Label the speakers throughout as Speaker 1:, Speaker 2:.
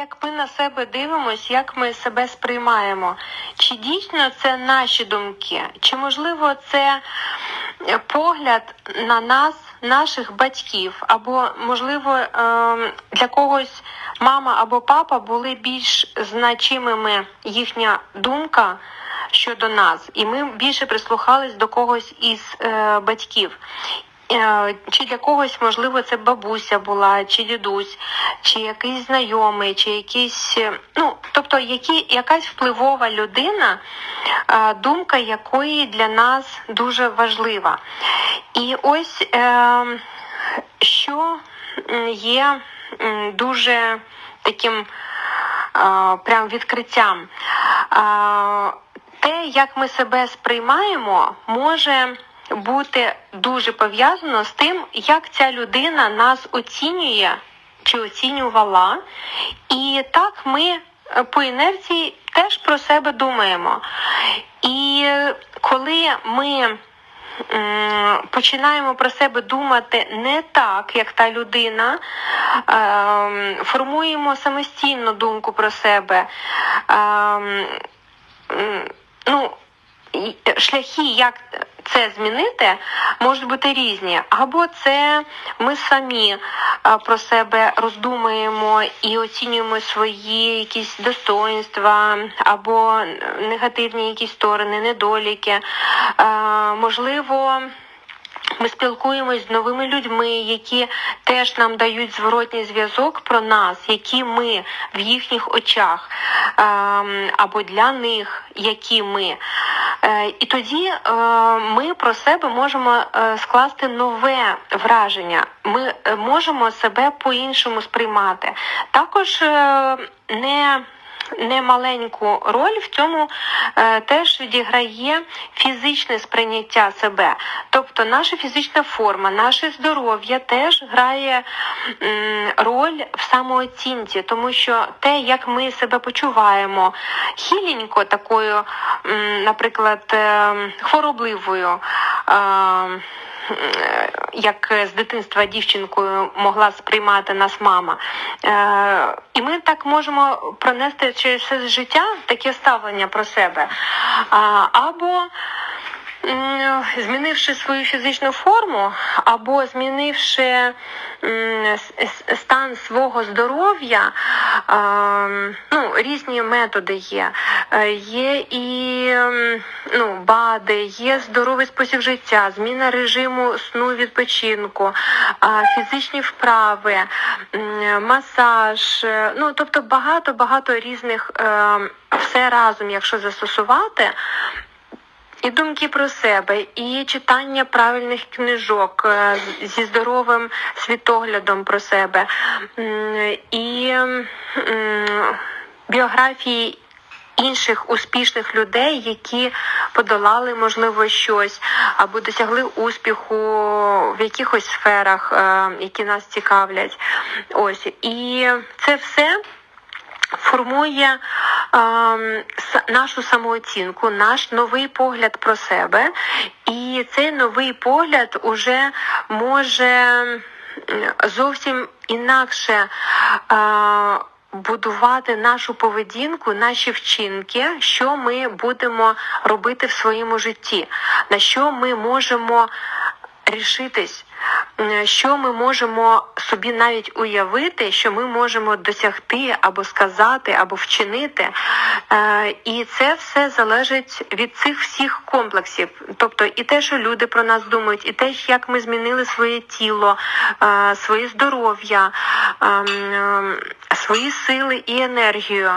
Speaker 1: як ми на себе дивимося, як ми себе сприймаємо. Чи дійсно це наші думки? Чи можливо це е, погляд на нас, наших батьків? Або, можливо, ем, для когось мама або папа були більш значимими їхня думка щодо нас, і ми більше прислухались до когось із е, батьків. Е, Чи для когось, можливо, це бабуся була, чи дідусь, чи якийсь знайомий, чи якийсь, е, ну, тобто які, якась впливова людина, е, думка якої для нас дуже важлива. І ось що є дуже таким прям відкриттям. Те, як ми себе сприймаємо, може бути дуже пов'язано з тим, як ця людина нас оцінює чи оцінювала. І так ми е, по інерції теж про себе думаємо. І коли ми починаємо про себе думати не так, як та людина, ем, формуємо самостійну думку про себе. ем, ну, шляхи, як це змінити, можуть бути різні. Або це ми самі про себе роздумуємо і оцінюємо свої якісь достоинства, або негативні якісь сторони, недоліки. Можливо. Ми спілкуємось з новими людьми, які теж нам дають зворотній зв'язок про нас, які ми в їхніх очах, ем, або для них, які ми. Е, І тоді е, ми про себе можемо е, скласти нове враження. Ми можемо себе по-іншому сприймати. Також не Немаленьку роль в цьому е, теж відіграє фізичне сприйняття себе. Тобто наша фізична форма, наше здоров'я теж грає роль в самооцінці, тому що те, як ми себе почуваємо, хіленько такою, наприклад, е, хворобливою. Як з дитинства дівчинкою могла сприймати нас мама. Е, і ми так можемо пронести через все життя таке ставлення про себе. Або змінивши свою фізичну форму, або змінивши стан свого здоров'я, ну, різні методи є. Е, Є і ну, БАДи, є здоровий спосіб життя, зміна режиму сну відпочинку, фізичні вправи, масаж, е, ну тобто багато-багато різних е, все разом, якщо застосувати. І думки про себе, і читання правильних книжок е, зі здоровим світоглядом про себе, і біографії інших успішних людей, які подолали, можливо, щось або досягли успіху в якихось сферах, е, які нас цікавлять. Ось. І це все формує с- нашу самооцінку, наш новий погляд про себе, і цей новий погляд уже може зовсім інакше. Е, Будувати нашу поведінку, наші вчинки, що ми будемо робити в своєму житті, на що ми можемо рішитись, що ми можемо собі навіть уявити, що ми можемо досягти або сказати, або вчинити. Е, І це все залежить від цих всіх комплексів. Тобто і те, що люди про нас думають, і те, як ми змінили своє тіло, е, своє здоров'я, ем, ем, свої сили і енергію.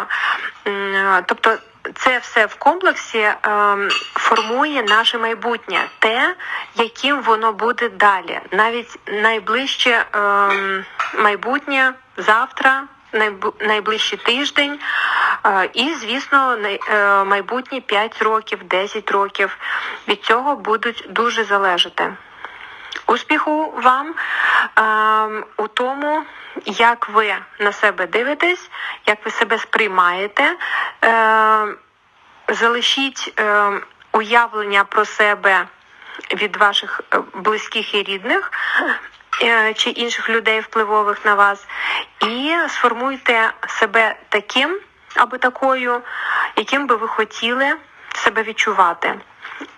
Speaker 1: Е, Тобто це все в комплексі ем, формує наше майбутнє, те, яким воно буде далі, навіть найближче ем, майбутнє завтра, найближчий тиждень, е, і, звісно, най- е, майбутні 5 років, 10 років від цього будуть дуже залежати. Успіху вам ем, у тому, як ви на себе дивитесь, як ви себе сприймаєте. Ем, залишіть ем, уявлення про себе від ваших е, близьких і рідних. е, чи інших людей впливових на вас, і сформуйте себе таким або такою, яким би ви хотіли себе відчувати.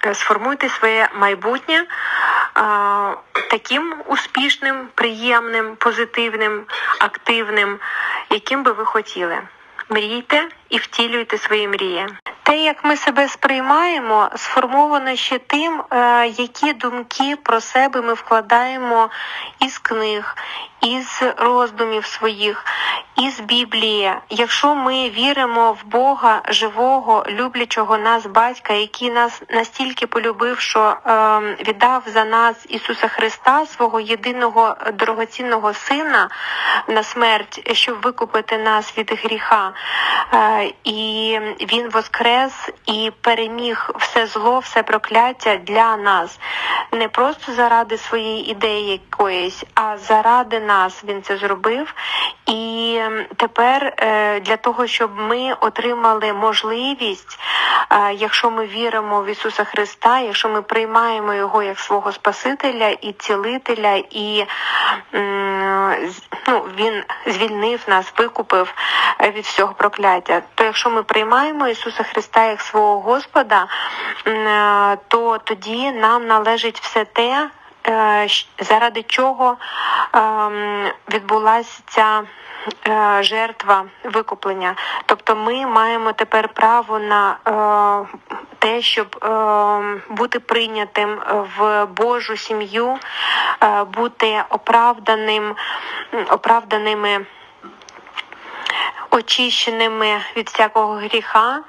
Speaker 1: Е, Сформуйте своє майбутнє таким успішним, приємним, позитивним, активним, яким би ви хотіли. Мрійте і втілюйте свої мрії. Те, як ми себе сприймаємо, сформовано ще тим, е, які думки про себе ми вкладаємо із книг, із роздумів своїх, із Біблії. Якщо ми віримо в Бога живого, люблячого нас батька, який нас настільки полюбив, що е, віддав за нас Ісуса Христа, свого єдиного дорогоцінного Сина на смерть, щоб викупити нас від гріха, е, і Він воскрес і переміг все зло, все прокляття для нас, не просто заради своєї ідеї якоїсь, а заради нас він це зробив. І тепер е, для того, щоб ми отримали можливість, е, якщо ми віримо в Ісуса Христа, якщо ми приймаємо Його як свого Спасителя і цілителя, і ну, Він звільнив нас, викупив е, від всього прокляття, то якщо ми приймаємо Ісуса Христа як свого Господа, то тоді нам належить все те, заради чого ем, відбулася ця е, жертва викуплення. Тобто ми маємо тепер право на е, те, щоб е, бути прийнятим в Божу сім'ю, е, бути оправданим, оправданими очищеними від всякого гріха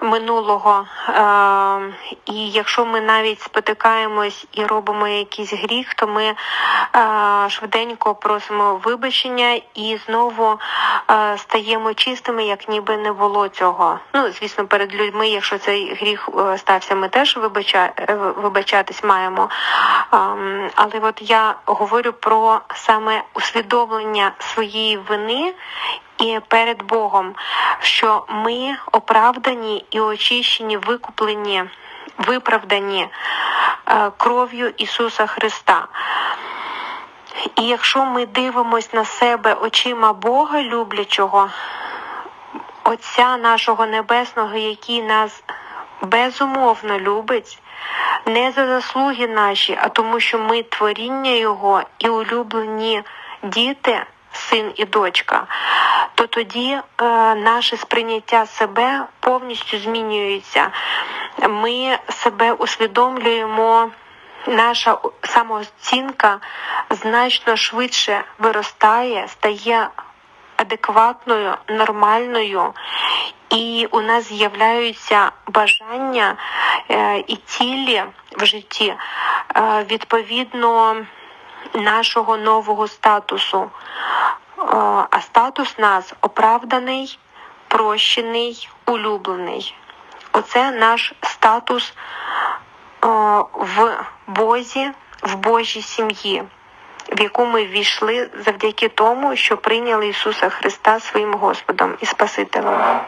Speaker 1: минулого. Е, і якщо ми навіть спотикаємось і робимо якийсь гріх, то ми е, швиденько просимо вибачення і знову е, стаємо чистими, як ніби не було цього. Ну, звісно, перед людьми, якщо цей гріх стався, ми теж вибача, вибачатись маємо. Ем, але от я говорю про саме усвідомлення своєї вини і перед Богом, що ми оправдані і очищені, викуплені, виправдані е, кров'ю Ісуса Христа. І якщо ми дивимось на себе очима Бога люблячого, Отця нашого Небесного, який нас безумовно любить, не за заслуги наші, а тому, що ми творіння Його і улюблені діти, син і дочка, то тоді е, наше сприйняття себе повністю змінюється. Ми себе усвідомлюємо. Наша самооцінка значно швидше виростає, стає адекватною, нормальною, і у нас з'являються бажання е, і цілі в житті е, відповідно нашого нового статусу. А статус нас оправданий, прощений, улюблений. Оце наш статус в Бозі, в Божій сім'ї, в яку ми ввійшли завдяки тому, що прийняли Ісуса Христа своїм Господом і Спасителем.